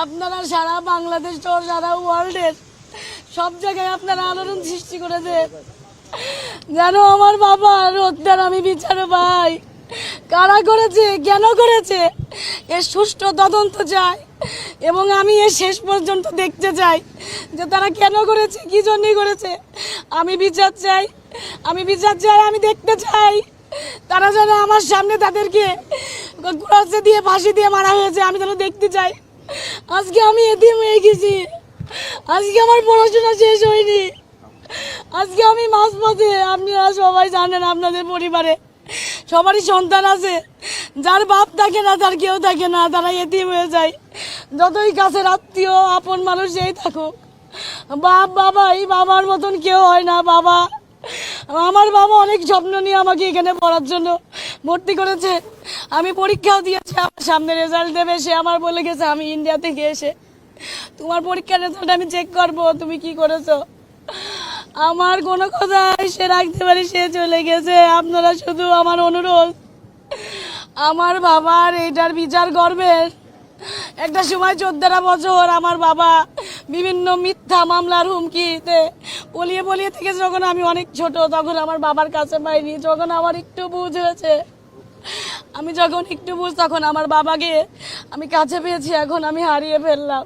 আপনারা সারা বাংলাদেশ সহ সারা ওয়ার্ল্ডের, সব জায়গায় আপনারা আলোড়ন সৃষ্টি করেছে। যেন আমার বাবা হত্যার আমি বিচার পাই কারা করেছে, কেন করেছে? এর সুষ্ঠু তদন্ত চাই এবং আমি এর শেষ পর্যন্ত দেখতে চাই যে তারা কেন করেছে, কি জন্যই করেছে। আমি বিচার চাই, আমি বিচার চাই, আমি দেখতে চাই। তারা যেন আমার সামনে তাদেরকে দিয়ে, ফাঁসি দিয়ে মারা হয়েছে, আমি যেন দেখতে চাই। আজকে আমি এদিন হয়ে গেছি। আজকে আমার পড়াশোনা শেষ হয়নি। আজকে আমি মাছ পথে, আপনারা সবাই জানেন আপনাদের পরিবারে, সবারই সন্তান আছে। যার বাপ থাকে না, তার কেউ থাকে না, তারা এতিম হয়ে যায়। যতই কাছের আত্মীয়, আপন মানুষ যেই থাকুক। বাপ, বাবা, এই বাবার মতন কেউ হয় না, বাবা। আমার বাবা অনেক স্বপ্ন নিয়ে আমাকে এখানে পড়ার জন্য ভর্তি করেছে। আমি পরীক্ষাও দিয়েছি, আমার সামনে রেজাল্ট দেবে, সে আমার বলে গেছে, আমি ইন্ডিয়া থেকে এসে তোমার পরীক্ষার রেজাল্ট আমি চেক করব, তুমি কি করেছ? আমার কোনো কথা সে রাখতে পারি, সে চলে গেছে। আপনারা শুধু আমার অনুরোধ, আমার বাবার এইটার বিচার করবেন। একটা সময় চোদ্দটা বছর আমার বাবা বিভিন্ন মিথ্যা মামলার হুমকিতে। বলিয়ে বলিয়ে থেকে যখন আমি অনেক ছোট, তখন আমার বাবার কাছে পাইনি, যখন আমার একটু বুঝ হয়েছে। আমি যখন একটু বুঝ, তখন আমার বাবাকে আমি কাছে পেয়েছি, এখন আমি হারিয়ে ফেললাম।